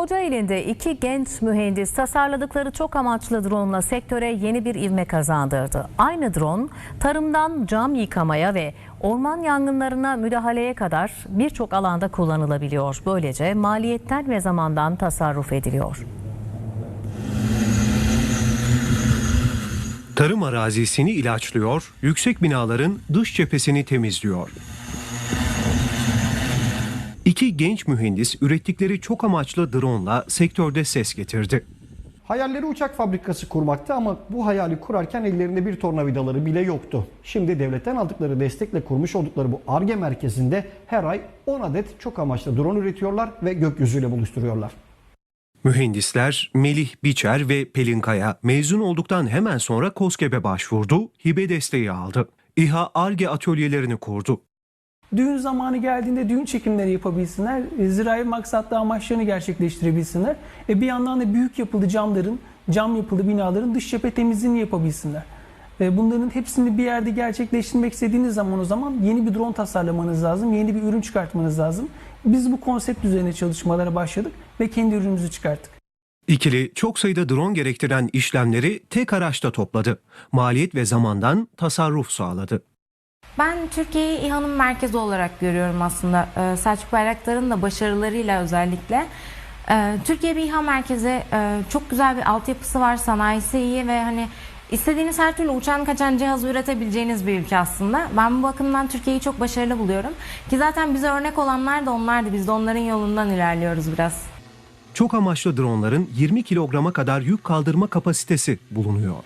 Kocaeli'nde iki genç mühendis tasarladıkları çok amaçlı drone sektöre yeni bir ivme kazandırdı. Aynı drone tarımdan cam yıkamaya ve orman yangınlarına müdahaleye kadar birçok alanda kullanılabiliyor. Böylece maliyetten ve zamandan tasarruf ediliyor. Tarım arazisini ilaçlıyor, yüksek binaların dış cephesini temizliyor. İki genç mühendis ürettikleri çok amaçlı drone'la sektörde ses getirdi. Hayalleri uçak fabrikası kurmaktı ama bu hayali kurarken ellerinde bir tornavidaları bile yoktu. Şimdi devletten aldıkları destekle kurmuş oldukları bu ARGE merkezinde her ay 10 adet çok amaçlı drone üretiyorlar ve gökyüzüyle buluşturuyorlar. Mühendisler Melih Biçer ve Pelin Kaya mezun olduktan hemen sonra KOSGEB'e başvurdu, hibe desteği aldı. İHA ARGE atölyelerini kurdu. Düğün zamanı geldiğinde düğün çekimleri yapabilsinler, e, zirai maksatlı amaçlarını gerçekleştirebilsinler. E bir yandan da büyük yapılı camların, cam yapılı binaların dış cephe temizliğini yapabilsinler. E bunların hepsini bir yerde gerçekleştirmek istediğiniz zaman o zaman yeni bir drone tasarlamanız lazım, yeni bir ürün çıkartmanız lazım. Biz bu konsept üzerine çalışmalara başladık ve kendi ürünümüzü çıkarttık. İkili çok sayıda drone gerektiren işlemleri tek araçta topladı. Maliyet ve zamandan tasarruf sağladı. Ben Türkiye'yi İHA'nın merkezi olarak görüyorum aslında. Ee, Selçuk Bayraktar'ın da başarılarıyla özellikle. Ee, Türkiye bir İHA merkezi. Ee, Çok güzel bir altyapısı var, sanayisi iyi ve hani istediğiniz her türlü uçan kaçan cihaz üretebileceğiniz bir ülke aslında. Ben bu bakımdan Türkiye'yi çok başarılı buluyorum. Ki zaten bize örnek olanlar da onlardı. Biz de onların yolundan ilerliyoruz biraz. Çok amaçlı dronların 20 kilograma kadar yük kaldırma kapasitesi bulunuyor.